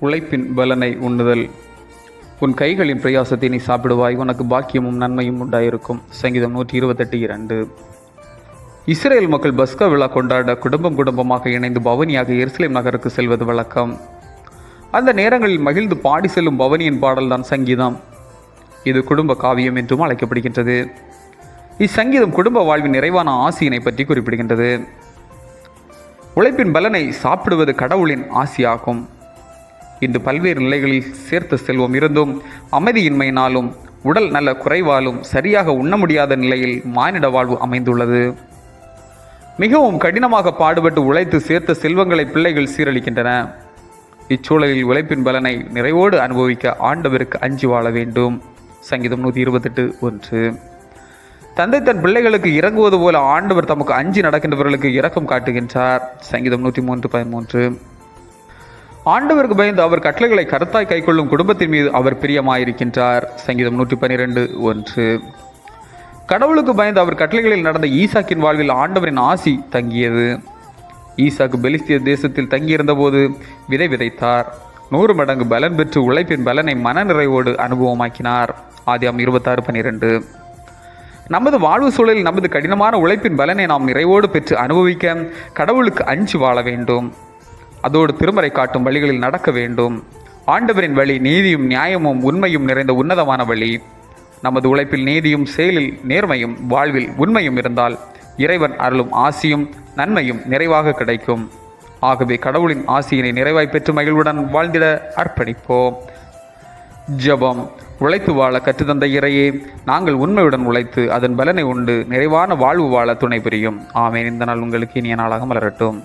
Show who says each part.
Speaker 1: உழைப்பின் பலனை உண்ணுதல். உன் கைகளின் பிரயாசத்தை நீ சாப்பிடுவாய். உனக்கு பாக்கியமும் நன்மையும் உண்டாயிருக்கும். சங்கீதம் நூற்றி இருபத்தெட்டு இரண்டு. இஸ்ரேல் மக்கள் பஸ்கா விழா கொண்டாட குடும்பம் குடும்பமாக இணைந்து பவனியாக எருசலேம் நகருக்கு செல்வது வழக்கம். அந்த நேரங்களில் மகிழ்ந்து பாடி செல்லும் பவனியின் பாடல்தான் சங்கீதம். இது குடும்ப காவியம் என்றும் அழைக்கப்படுகின்றது. இச்சங்கீதம் குடும்ப வாழ்வின் நிறைவான ஆசியினை பற்றி குறிப்பிடுகின்றது. உழைப்பின் பலனை சாப்பிடுவது கடவுளின் ஆசியாகும். இன்று பல்வேறு நிலைகளில் சேர்த்த செல்வம். இருந்தும் அமைதியின்மையினாலும் உடல் நல்ல குறைவாலும் சரியாக உண்ண முடியாத நிலையில் மானிட வாழ்வு அமைந்துள்ளது. மிகவும் கடினமாக பாடுபட்டு உழைத்து சேர்த்த செல்வங்களை பிள்ளைகள் சீரழிக்கின்றன. இச்சூழலில் உழைப்பின் பலனை நிறைவோடு அனுபவிக்க ஆண்டவருக்கு அஞ்சு வாழ வேண்டும். சங்கீதம் நூற்றி இருபத்தெட்டு ஒன்று. தந்தை தன் பிள்ளைகளுக்கு இறங்குவது போல ஆண்டவர் தமக்கு அஞ்சு நடக்கின்றவர்களுக்கு இரக்கம் காட்டுகின்றார். சங்கீதம் நூற்றி மூன்று பதிமூன்று. ஆண்டவருக்கு பயந்து அவர் கட்டளைகளை கருத்தாய் கைக்கொள்ளும் குடும்பத்தின் மீது அவர் பிரியமாயிருக்கின்றார். சங்கீதம் நூற்றி பன்னிரெண்டு ஒன்று. கடவுளுக்கு பயந்து அவர் கட்டளைகளில் நடந்த ஈசாக்கின் வாழ்வில் ஆண்டவரின் ஆசி தங்கியது. ஈசாக்கு பெலிஸ்திய தேசத்தில் தங்கியிருந்தபோது விதை விதைத்தார். நூறு மடங்கு பலன் பெற்று உழைப்பின் பலனை மனநிறைவோடு அனுபவமாக்கினார். ஆதியாம் இருபத்தாறு பன்னிரெண்டு நமது வாழ்வு சூழலில் நமது கடினமான உழைப்பின் பலனை நாம் நிறைவோடு பெற்று அனுபவிக்க கடவுளுக்கு அஞ்சு வாழ வேண்டும். அதோடு திருமறை காட்டும் வழிகளில் நடக்க வேண்டும். ஆண்டவரின் வழி நீதியும் நியாயமும் உண்மையும் நிறைந்த உன்னதமான வழி. நமது உழைப்பில் நீதியும் செயலில் நேர்மையும் வாழ்வில் உண்மையும் இருந்தால் இறைவன் அருளும் ஆசியும் நன்மையும் நிறைவாக கிடைக்கும். ஆகவே கடவுளின் ஆசியினை நிறைவாய் பெற்று மகிழ்வுடன் வாழ்ந்திட அர்ப்பணிப்போம். ஜெபம். உழைத்து வாழ கற்றுத்தந்த இறையே நாங்கள் உண்மையுடன் உழைத்து அதன் பலனை உண்டு நிறைவான வாழ்வு வாழ துணை புரியும். ஆமேன். இந்த நாள் உங்களுக்கு இனிய நாளாக மலரட்டும்.